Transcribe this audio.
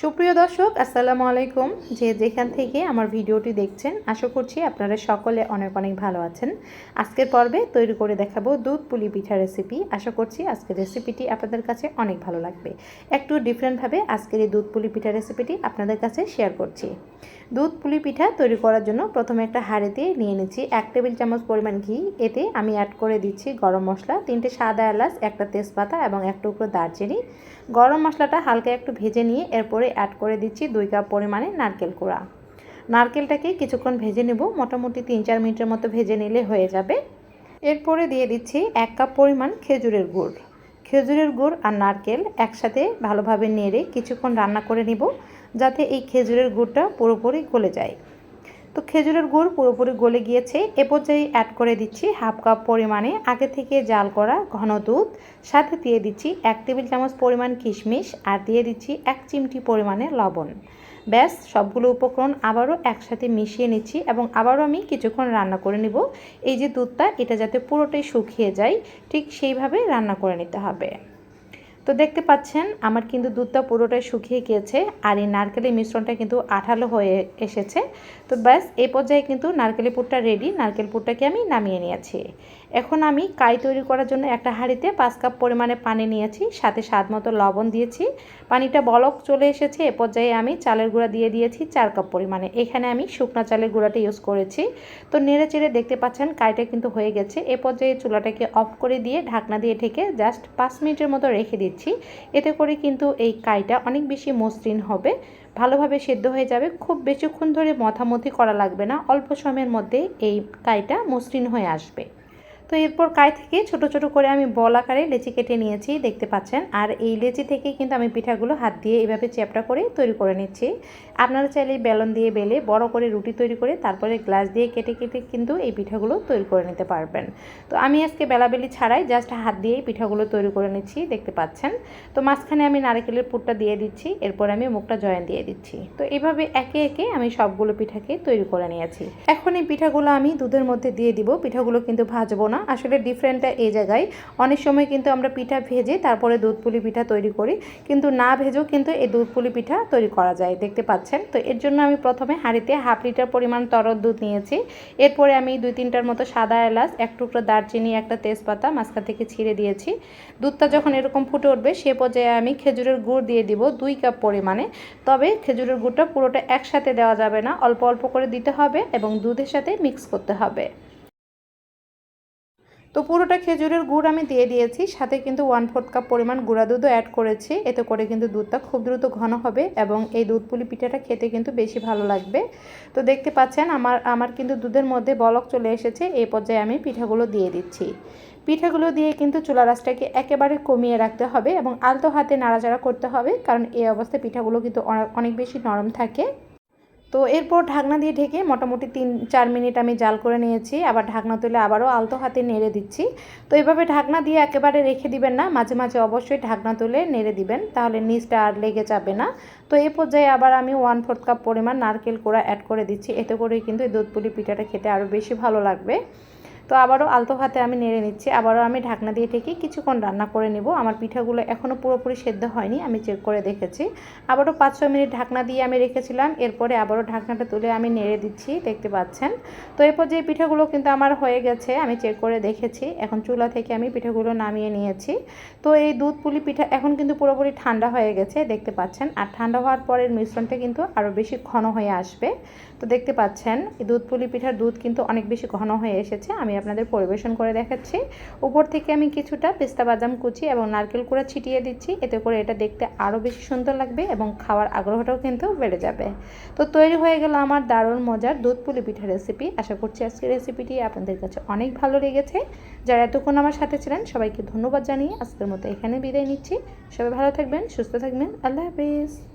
সুপ্রিয় দর্শক, আসসালামু আলাইকুম। যে যেখান থেকে আমার ভিডিওটি দেখছেন, আশা করছি আপনারা সকলে অনেক অনেক ভালো আছেন। আজকের পর্বে তৈরি করে দেখাবো দুধ পুলি পিঠা রেসিপি আশা করছি আজকের রেসিপিটি আপনাদের কাছে অনেক ভালো লাগবে। একটু ডিফারেন্টভাবে আজকের এই দুধ পুলি পিঠা রেসিপিটি আপনাদের কাছে শেয়ার করছি। দুধ পুলি পিঠা তৈরি করার জন্য প্রথমে একটা হাঁড়িতে নিয়ে নিচ্ছি। এক টেবিল চামচ পরিমাণ ঘি। এতে আমি অ্যাড করে দিচ্ছি গরম মশলা, তিনটে সাদা এলাচ, একটা তেজপাতা এবং এক টুকরো দারচিনি। গরম মশলাটা হালকা একটু ভেজে নিয়ে এরপরে অ্যাড করে দিচ্ছি দুই কাপ পরিমাণে নারকেল কুড়া। নারকেলটাকে কিছুক্ষণ ভেজে নেব। মোটামুটি তিন চার মিনিটের মতো ভেজে নিলে হয়ে যাবে। এরপরে দিয়ে দিচ্ছি এক কাপ পরিমাণ খেজুরের গুড়। খেজুরের গুড় আর নারকেল একসাথে ভালোভাবে নেড়ে কিছুক্ষণ রান্না করে নিব। যাতে এই খেজুরের গুড়টা পুরোপুরি গলে যায়। তো খেজুরের গুড় পুরোপুরি গলে গিয়েছে। এ পর্যায়ে অ্যাড করে দিচ্ছি হাফ কাপ পরিমাণে আগে থেকে জাল করা ঘন দুধ, সাথে দিয়ে দিচ্ছি এক টেবিল চামচ পরিমাণ কিশমিশ আর দিয়ে দিচ্ছি এক চিমটি পরিমাণে লবণ। ব্যাস, সবগুলো উপকরণ আবারও একসাথে মিশিয়ে নিচ্ছি এবং আবারও আমি কিছুক্ষণ রান্না করে নিব। এই যে দুধটা, এটা যাতে পুরোটাই শুকিয়ে যায়, ঠিক সেইভাবে রান্না করে নিতে হবে। তো দেখতে পাচ্ছেন, আমার কিন্তু দুধটা পুরোটাই শুকিয়ে গিয়েছে আর এই নারকেলের মিশ্রণটা কিন্তু আঠালো হয়ে এসেছে। তো ব্যাস, এই পর্যায়ে কিন্তু নারকেলের পুরটা রেডি নারকেল পুরটাকে আমি নামিয়ে নিয়েছি। এখন আমি কাই তৈরি করার জন্য একটা হাঁড়িতে পাঁচ কাপ পরিমাণে পানি নিয়েছি, সাথে স্বাদ মতো লবণ দিয়েছি। পানিটা বলক চলে এসেছে, এ পর্যায়ে আমি চালের গুঁড়া দিয়ে দিয়েছি চার কাপ পরিমাণে। এখানে আমি শুকনা চালের গুঁড়াটা ইউজ করেছি। তো নেড়ে চেড়ে দেখতে পাচ্ছেন কাইটা কিন্তু হয়ে গেছে। এ পর্যায়ে চুলাটাকে অফ করে দিয়ে ঢাকনা দিয়ে ঢেকে জাস্ট পাঁচ মিনিটের মতো রেখে দিচ্ছি। এতে করে কিন্তু এই কাইটা অনেক বেশি মসৃণ হবে। ভালোভাবে সেদ্ধ হয়ে যাবে। খুব বেশিক্ষণ ধরে মথামথি করা লাগবে না। অল্প সময়ের মধ্যে এই কাইটা মসৃণ হয়ে আসবে। তো এরপর কাই থেকে ছোট ছোট করে আমি বল আকারে লেচি কেটে নিয়েছি, দেখতে পাচ্ছেন। আর এই লেচি থেকে কিন্তু আমি পিঠাগুলো হাত দিয়ে এভাবে চ্যাপটা করে তৈরি করে নিচ্ছি। আপনারা চাইলে বেলন দিয়ে বেলে বড় করে রুটি তৈরি করে তারপরে গ্লাস দিয়ে কেটে কেটে কিন্তু এই পিঠাগুলো তৈরি করে নিতে পারবেন। তো আমি আজকে বেলাবেলি ছাড়াই জাস্ট হাত দিয়েই পিঠাগুলো তৈরি করে নিচ্ছি, দেখতে পাচ্ছেন। তো মাঝখানে আমি নারকেলের পুরটা দিয়ে দিচ্ছি, এরপর আমি মুখটা জয়েন দিয়ে দিচ্ছি। তো এভাবে একে একে আমি সবগুলো পিঠাকে তৈরি করে নিয়েছি। এখন এই পিঠাগুলো আমি দুধের মধ্যে দিয়ে দিব। পিঠাগুলো কিন্তু ভাজবো না আসলে ডিফারেন্টটা এই জায়গায়। অনেক সময় কিন্তু আমরা পিঠা ভেজে তারপরে দুধ পুলি পিঠা তৈরি করি, কিন্তু না ভেজেও কিন্তু এই দুধ পুলি পিঠা তৈরি করা যায়, দেখতে পাচ্ছেন? তো এর জন্য আমি প্রথমে হাঁড়িতে হাফ লিটার পরিমাণ তরল দুধ নিয়েছি। এরপরে আমি দুই তিনটার মতো সাদা এলাচ, এক টুকরো দারচিনি, একটা তেজপাতা মাঝখান থেকে ছিঁড়ে দিয়েছি। দুধটা যখন এরকম ফুটে উঠবে, সে পর্যায়ে আমি খেজুরের গুড় দিয়ে দিব দুই কাপ পরিমাণে। তবে খেজুরের গুড়টা পুরোটা একসাথে দেওয়া যাবে না, অল্প অল্প করে দিতে হবে এবং দুধের সাথে মিক্স করতে হবে। তো পুরোটা খেজুরের গুড় আমি দিয়ে দিয়েছি, সাথে কিন্তু ওয়ান ফোর্থ কাপ পরিমাণ গুঁড়া দুধও অ্যাড করেছি। এতে করে কিন্তু দুধটা খুব দ্রুত ঘন হবে এবং এই দুধ পুলি পিঠাটা খেতে কিন্তু বেশি ভালো লাগবে। তো দেখতে পাচ্ছেন আমার আমার কিন্তু দুধের মধ্যে বলক চলে এসেছে এই পর্যায়ে আমি পিঠাগুলো দিয়ে দিচ্ছি। পিঠাগুলো দিয়ে কিন্তু চুলা রাসটাকে একেবারে কমিয়ে রাখতে হবে এবং আলতো হাতে নাড়াচাড়া করতে হবে, কারণ এই অবস্থায় পিঠাগুলো কিন্তু অনেক বেশি নরম থাকে। তো এরপর ঢাকনা দিয়ে ঢেকে মোটামুটি তিন, চার মিনিট আমি জাল করে নিয়েছি। আবার ঢাকনা তুলে আবারও আলতো হাতে নেড়ে দিচ্ছি। তো এভাবে ঢাকনা দিয়ে একেবারে রেখে দিবেন না, মাঝে মাঝে অবশ্যই ঢাকনা তুলে নেড়ে দিবেন, তাহলে নিচটা আর লেগে যাবে না। তো এই পর্যায়ে আবার আমি ওয়ান ফোর্থ কাপ পরিমাণ নারকেল কোড়া অ্যাড করে দিচ্ছি। এতে করেই কিন্তু এই দুধ পুলি পিঠাটা খেতে আরও বেশি ভালো লাগবে। তো আবারও আলতো হাতে আমি নেড়ে নিচ্ছি। আবারও আমি ঢাকনা দিয়ে ঠেকে কিছুক্ষণ রান্না করে নেব। আমার পিঠাগুলো এখনও পুরোপুরি সেদ্ধ হয়নি, আমি চেক করে দেখেছি। আবারও পাঁচ ছয় মিনিট ঢাকনা দিয়ে আমি রেখেছিলাম। এরপরে আবারও ঢাকনাটা তুলে আমি নেড়ে দিচ্ছি, দেখতে পাচ্ছেন। তো এরপর যে পিঠাগুলো কিন্তু আমার হয়ে গেছে, আমি চেক করে দেখেছি। এখন চুলা থেকে আমি পিঠাগুলো নামিয়ে নিয়েছি। তো এই দুধ পুলি পিঠা এখন কিন্তু পুরোপুরি ঠান্ডা হয়ে গেছে, দেখতে পাচ্ছেন। আর ঠান্ডা হওয়ার পরের মিশ্রণটা কিন্তু আরও বেশি ঘন হয়ে আসবে। তো দেখতে পাচ্ছেন, এই দুধ পুলি পিঠার দুধ কিন্তু অনেক বেশি ঘন হয়ে এসেছে, আমি আপনাদের পরিবেশন করে দেখাচ্ছি। উপর থেকে আমি কিছুটা পেস্তা বাদাম কুচি এবং নারকেল কুড়া ছিটিয়ে দিচ্ছি। এতে করে এটা দেখতে আরও বেশি সুন্দর লাগবে এবং খাওয়ার আগ্রহটাও কিন্তু বেড়ে যাবে। তো তৈরি হয়ে গেল আমার দারুণ মজার দুধ পুলি পিঠা রেসিপি আশা করছি আজকের রেসিপিটি আপনাদের কাছে অনেক ভালো লেগেছে। যারা এতক্ষণ আমার সাথে ছিলেন, সবাইকে ধন্যবাদ জানিয়ে আজকের মতো এখানে বিদায় নিচ্ছি। সবাই ভালো থাকবেন, সুস্থ থাকবেন। আল্লাহ হাফিজ।